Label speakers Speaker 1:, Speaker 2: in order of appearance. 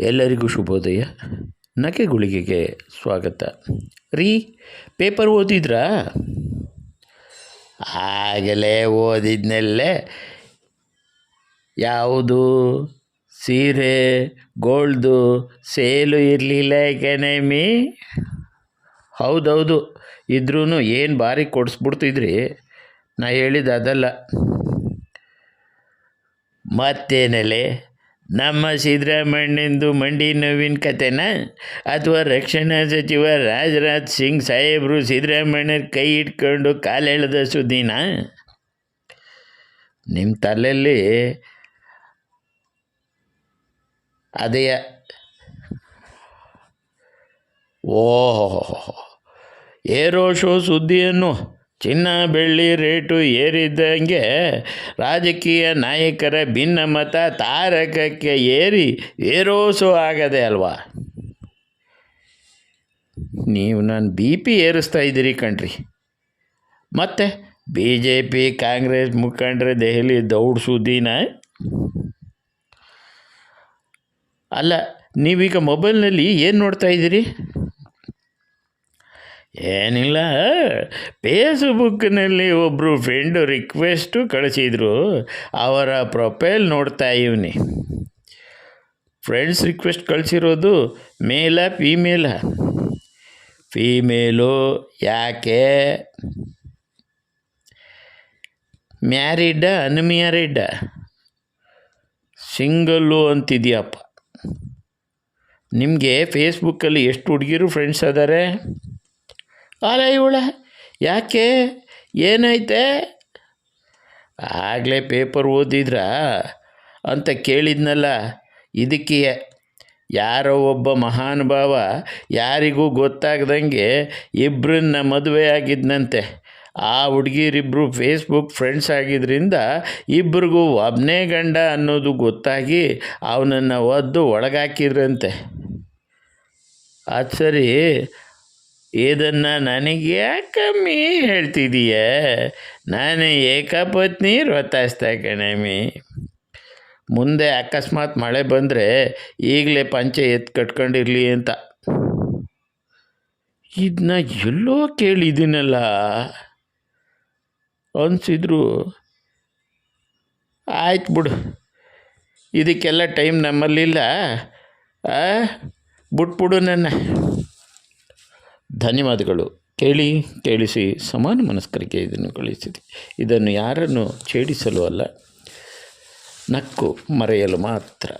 Speaker 1: ಎಲ್ಲರಿಗೂ ಶುಭೋದಯ. ನಕೆ ಗುಳಿಗೆಗೆ ಸ್ವಾಗತ. ರೀ, ಪೇಪರ್ ಓದಿದ್ರಾ? ಆಗಲೇ ಓದಿದ್ನಲ್ಲೇ. ಯಾವುದು? ಸೀರೆ ಗೋಲ್ಡು ಸೇಲು ಇರಲಿಲ್ಲ ಕೆನೆಮಿ ಹೌದೌದು ಇದ್ರೂ ಏನು ಭಾರಿ ಕೊಡಿಸ್ಬಿಡ್ತಿದ್ರಿ? ನಾ ಹೇಳಿದ್ದು ಅದಲ್ಲ. ಮತ್ತೇನಲೆ? ನಮ್ಮ ಸಿದ್ದರಾಮಣ್ಣಂದು ಮಂಡಿ ನೋವಿನ ಕತೆನ ಅಥವಾ ರಕ್ಷಣಾ ಸಚಿವ ರಾಜರಾಜ್ ಸಿಂಗ್ ಸಾಹೇಬರು ಸಿದ್ದರಾಮಣ್ಣರ ಕೈ ಇಟ್ಕೊಂಡು ಕಾಲೆಳೆದ ಸುದ್ದಿನ? ನಿಮ್ಮ ತಲೆಯಲ್ಲಿ ಅದೇ ಓಹೋ ಏರೋ ಶೋ ಸುದ್ದಿಯನ್ನು ಚಿನ್ನ ಬೆಳ್ಳಿ ರೇಟು ಏರಿದ್ದಂಗೆ ರಾಜಕೀಯ ನಾಯಕರ ಭಿನ್ನಮತ ತಾರಕಕ್ಕೆ ಏರಿ ಏರೋಸು ಆಗದೆ ಅಲ್ವಾ? ನೀವು ನಾನು ಬಿ ಪಿ ಏರಿಸ್ತಾ ಇದ್ದೀರಿ ಕಣ್ರಿ. ಮತ್ತೆ ಬಿ ಜೆ ಪಿ, ಕಾಂಗ್ರೆಸ್ ಮುಖಂಡ್ರೆ ದೆಹಲಿ ದೌಡ್ ಅಲ್ಲ, ನೀವೀಗ ಮೊಬೈಲ್ನಲ್ಲಿ ಏನು ನೋಡ್ತಾ ಇದ್ದೀರಿ? ಏನಿಲ್ಲ. ಫೇಸ್ಬುಕ್ನಲ್ಲಿ ಒಬ್ಬರು ಫ್ರೆಂಡು ರಿಕ್ವೆಸ್ಟು ಕಳಿಸಿದ್ರು. ಅವರ ಪ್ರೊಫೈಲ್ ನೋಡ್ತಾ ಇವನಿ. ಫ್ರೆಂಡ್ಸ್ ರಿಕ್ವೆಸ್ಟ್ ಕಳಿಸಿರೋದು ಮೇಲ ಫೀಮೇಲ ಫೀಮೇಲು ಯಾಕೆ? ಮ್ಯಾರಿಡ್ಡ ಅನ್ಮ್ಯಾರಿಡ್ಡ ಸಿಂಗಲ್ಲು ಅಂತಿದೆಯಪ್ಪ. ನಿಮಗೆ ಫೇಸ್ಬುಕ್ಕಲ್ಲಿ ಎಷ್ಟು ಹುಡುಗಿರು ಫ್ರೆಂಡ್ಸ್ ಅದಾರೆ? ಅಲ್ಲ ಇವಳೆ ಯಾಕೆ? ಏನೈತೆ? ಆಗಲೇ ಪೇಪರ್ ಓದಿದ್ರಾ? ಅಂತ ಕೇಳಿದ್ನಲ್ಲ. ಇದಕ್ಕೆ ಯಾರೋ ಒಬ್ಬ ಮಹಾನುಭಾವ ಯಾರಿಗೂ ಗೊತ್ತಾಗ್ದಂಗೆ ಇಬ್ಬರನ್ನ ಮದುವೆ ಆಗಿದ್ನಂತೆ. ಆ ಹುಡುಗಿರಿಬ್ಬರು ಫೇಸ್ಬುಕ್ ಫ್ರೆಂಡ್ಸ್ ಆಗಿದ್ದರಿಂದ ಇಬ್ರಿಗೂ ಒಬ್ಬನೇ ಗಂಡ ಅನ್ನೋದು ಗೊತ್ತಾಗಿ ಅವನನ್ನು ಒದ್ದು ಒಳಗಾಕಿದ್ರಂತೆ. ಅದು ಸರಿ ಇದನ್ನು ನನಗೆ ಯಾಕಮ್ಮಿ ಹೇಳ್ತಿದೀಯ? ನಾನು ಏಕಪತ್ನಿ ವ್ರತಾಯಿಸ್ತಾ ಕಣಮ್ಮಿ ಮುಂದೆ ಅಕಸ್ಮಾತ್ ಮಳೆ ಬಂದರೆ ಈಗಲೇ ಪಂಚೆ ಎತ್ತು ಕಟ್ಕೊಂಡಿರಲಿ ಅಂತ. ಇದನ್ನ ಎಲ್ಲೋ ಕೇಳಿದ್ದೀನಲ್ಲ. ಅನಿಸಿದ್ರು, ಆಯ್ತು ಬಿಡು, ಇದಕ್ಕೆಲ್ಲ ಟೈಮ್ ನಮ್ಮಲ್ಲಿಲ್ಲ. ಬಿಟ್ಬಿಡು ನನ್ನ. ಧನ್ಯವಾದಗಳು. ಕೇಳಿ ಕೇಳಿಸಿ ಸಮಾನ ಮನಸ್ಕರಿಗೆ ಇದನ್ನು ಕಳಿಸಿದೆ. ಇದನ್ನು ಯಾರನ್ನು ಛೇಡಿಸಲು ಅಲ್ಲ ನಕ್ಕು ಮರೆಯಲು ಮಾತ್ರ.